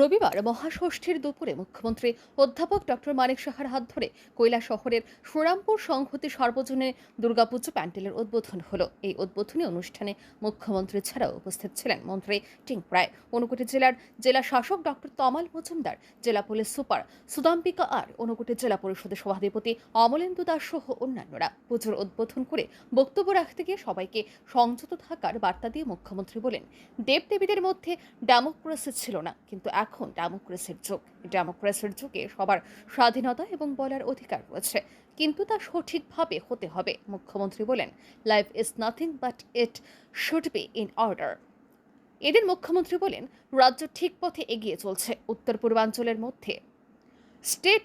রবিবার মহাষষ্ঠীর দুপুরে মুখ্যমন্ত্রী অধ্যাপক ডক্টর মানিক সাহার হাত ধরে কৈলা শহরের শ্রীরামপুর সংহতি সর্বজনে দুর্গাপুজো প্যান্ডেলের উদ্বোধন হলো। এই উদ্বোধনী অনুষ্ঠানে মুখ্যমন্ত্রী ছাড়াও উপস্থিত ছিলেন মন্ত্রী টিঙ্ক রায়। ঊনকোটি জেলার জেলা শাসক ডক্টর তমাল মজুমদার, জেলা পুলিশ সুপার সুদাম্পিকা আর ঊনকোটি জেলা পরিষদের সভাধিপতি অমলেন্দু দাস সহ অন্যান্যরা। পুজোর উদ্বোধন করে বক্তব্য রাখতে গিয়ে সবাইকে সংযত থাকার বার্তা দিয়ে মুখ্যমন্ত্রী বলেন, দেবদেবীদের মধ্যে ডেমোক্রেসি ছিল না, কিন্তু এখন ডেমোক্রেসির যুগ। ডেমোক্রেসির যুগে সবার স্বাধীনতা এবং বলার অধিকার রয়েছে, কিন্তু তা সঠিকভাবে হতে হবে, মুখ্যমন্ত্রী বলেন। Life is nothing but it should be in order এদিন মুখ্যমন্ত্রী বলেন, রাজ্য ঠিক পথে এগিয়ে চলছে, উত্তর পূর্বাঞ্চলের মধ্যে। স্টেট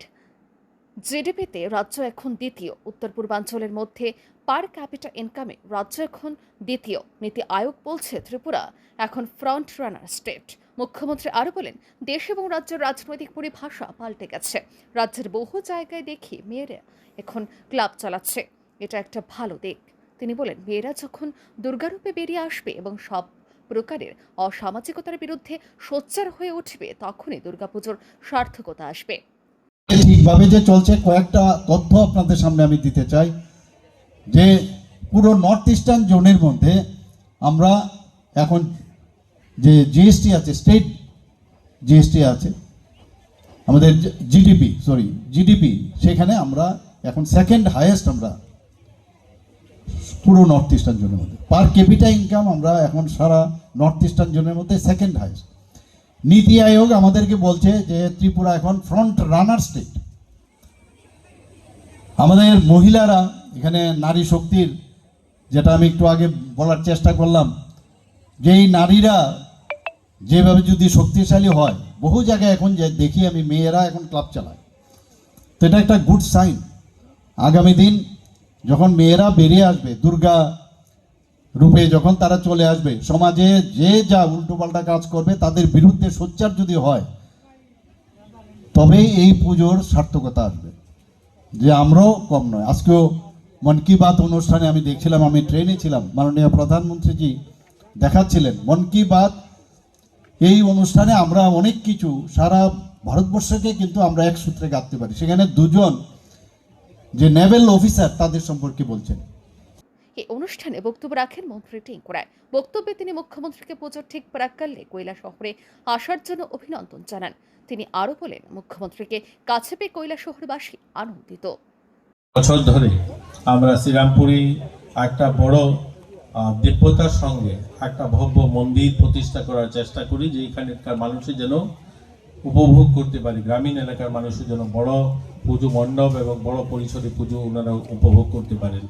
জিডিপিতে রাজ্য এখন দ্বিতীয়, উত্তর পূর্বাঞ্চলের মধ্যে পার ক্যাপিটা ইনকামে রাজ্য এখন দ্বিতীয়। নীতি আয়োগ বলছে ত্রিপুরা, এখন ফ্রন্ট রানার স্টেট মুখ্যমন্ত্রী আরও বলেন, দেশ এবং রাজ্যের রাজনৈতিক পরিভাষা পাল্টে গেছে। রাজ্যের বহু জায়গায় দেখি মেয়েরা এখন ক্লাব চালাচ্ছে। এটা একটা ভালো দিক। তিনি বলেন, মেয়েরা যখন দুর্গারূপে বেরিয়ে আসবে এবং সব প্রকারের অসামাজিকতার বিরুদ্ধে সোচ্চার হয়ে উঠবে, তখনই দুর্গাপুজোর সার্থকতা আসবে। ঠিকভাবে যে চলছে, কয়েকটা তথ্য আপনাদের সামনে আমি দিতে চাই। যে পুরো নর্থ ইস্টার্ন জোনের মধ্যে আমরা এখন যে জিএসটি আছে স্টেট জিএসটি আছে, আমাদের জিডিপি সরি জিডিপি সেখানে আমরা এখন সেকেন্ড হায়েস্ট আমরা পুরো নর্থ ইস্টার্ন জোনের মধ্যে। পার ক্যাপিটা ইনকাম আমরা এখন সারা নর্থ ইস্টার্ন জোনের মধ্যে সেকেন্ড হায়েস্ট নীতি আয়োগ আমাদেরকে বলছে যে ত্রিপুরা এখন ফ্রন্ট রানার স্টেট আমাদের মহিলারা এখানে নারী শক্তির, যেটা আমি একটু আগে বলার চেষ্টা করলাম যে এই নারীরা যেভাবে যদি শক্তিশালী হয়, বহু জায়গায় এখন দেখি আমি মেয়েরা এখন ক্লাব চালায়। তো এটা একটা গুড সাইন আগামী দিন যখন মেয়েরা বেরিয়ে আসবে, দুর্গা রূপে যখন তারা চলে আসবে, সমাজে যে যা উল্টোপাল্টা কাজ করবে, তাদের বিরুদ্ধে সোচ্চার যদি হয়, তবেই এই পুজোর সার্থকতা আসবে। যে আমরাও কম নয়। আজকেও মন কি বাত অনুষ্ঠানে আমি দেখছিলাম, আমি ট্রেনে ছিলাম। মাননীয় প্রধানমন্ত্রীজি দেখাচ্ছিলেন, মন কি বাত এই অনুষ্ঠানে আমরা অনেক কিছু সারা ভারতবর্ষকে কিন্তু আমরা এক সূত্রে গাঁথতে পারি। সেখানে দুজন যে নেভেল অফিসার তাদের সম্পর্কে বলছেন। এই অনুষ্ঠানে বক্তব্য রাখেন মন্ত্রী টিঙ্কু রায়। বক্তব্যে তিনি মুখ্যমন্ত্রীকে পুজোর ঠিক প্রাক্কালে কৈলা শহরে আসার জন্য অভিনন্দন জানান। তিনি আরও বলেন মুখ্যমন্ত্রীকে কাছে পেয়ে কৈলা শহরবাসী আনন্দিত। বছর ধরে আমরা শ্রীরামপুরে একটা বড় দিব্যতার সঙ্গে একটা ভব্য মন্দির প্রতিষ্ঠা করার চেষ্টা করি যে এখানকার মানুষের যেন উপভোগ করতে পারি, গ্রামীণ এলাকার মানুষের জন্য বড় পুজো মণ্ডপ এবং বড় পরিসরে পুজো ওনারা উপভোগ করতে পারেন।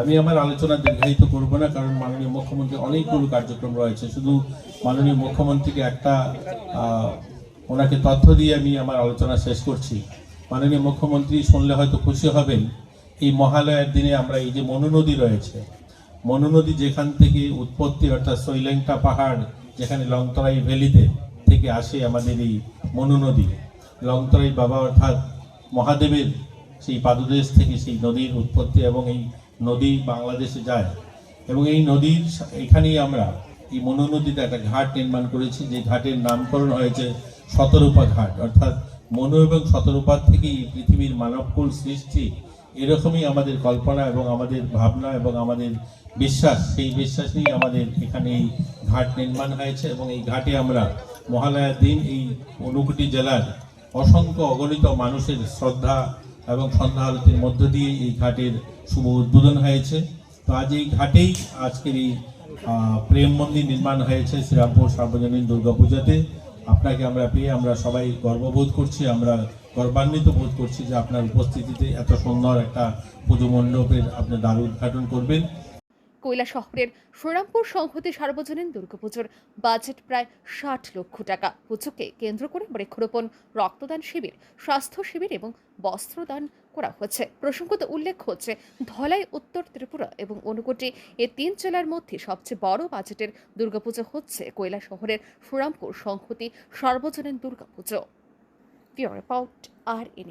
আমি আমার আলোচনা দীর্ঘায়িত করব না, কারণ মাননীয় মুখ্যমন্ত্রী অনেকগুলো কার্যক্রম রয়েছে। শুধু মাননীয় মুখ্যমন্ত্রীকে একটা ওনাকে তথ্য দিয়ে আমি আমার আলোচনা শেষ করছি। মাননীয় মুখ্যমন্ত্রী শুনলে হয়তো খুশি হবেন, এই মহালয়ার দিনে আমরা এই যে মনু নদী রয়েছে মনু নদী যেখান থেকে উৎপত্তি, অর্থাৎ শৈলেংটা পাহাড়, যেখানে লংতরাই ভ্যালিতে থেকে আসে আমাদের এই মনু নদী লংতরাই বাবা অর্থাৎ মহাদেবের সেই পাদদেশ থেকে সেই নদীর উৎপত্তি এবং এই নদী বাংলাদেশে যায়। এবং এই নদীর এখানেই আমরা এই মনু নদীতে একটা ঘাট নির্মাণ করেছি, যে ঘাটের নামকরণ হয়েছে শতরূপা ঘাট। অর্থাৎ মনু এবং শতরূপার থেকেই পৃথিবীর মানবকুল সৃষ্টি এরকমই আমাদের কল্পনা এবং আমাদের ভাবনা এবং আমাদের বিশ্বাস। সেই বিশ্বাস নিয়ে আমাদের এখানে এই ঘাট নির্মাণ হয়েছে এবং এই ঘাটে আমরা মহালয়ার দিন এই ঊনকোটি জেলার অসংখ্য অগণিত মানুষের শ্রদ্ধা এবং সন্ধ্যা আরতির মধ্য দিয়ে এই ঘাটের শুভ উদ্বোধন হয়েছে। তো আজ এই ঘাটেই আজকের এই প্রেম মন্দির নির্মাণ হয়েছে শ্রীরামপুর সার্বজনীন দুর্গাপূজাতে। আপনাকে আমরা পেয়ে আমরা সবাই গর্ববোধ করছি, আমরা গর্বান্বিত বোধ করছি যে আপনার উপস্থিতিতে এত সুন্দর একটা পুজো মণ্ডপের আপনি দ্বার উদ্ঘাটন করবেন। কৈলা শহরের শ্রীরামপুর সংহতি সার্বজনীন দুর্গাপুজোর বাজেট প্রায় ষাট লক্ষ টাকা। পুজোকে কেন্দ্র করে বৃক্ষরোপণ, রক্তদান শিবির, স্বাস্থ্য শিবির এবং বস্ত্রদান করা হয়েছে। প্রসঙ্গত উল্লেখ হচ্ছে, ধলাই উত্তর ত্রিপুরা এবং অনুকোটি এ তিন জেলার মধ্যে সবচেয়ে বড় বাজেটের দুর্গাপুজো হচ্ছে কৈলা শহরের শ্রীরামপুর সংহতি সার্বজনীন দুর্গাপুজো। রিপোর্ট, আর এ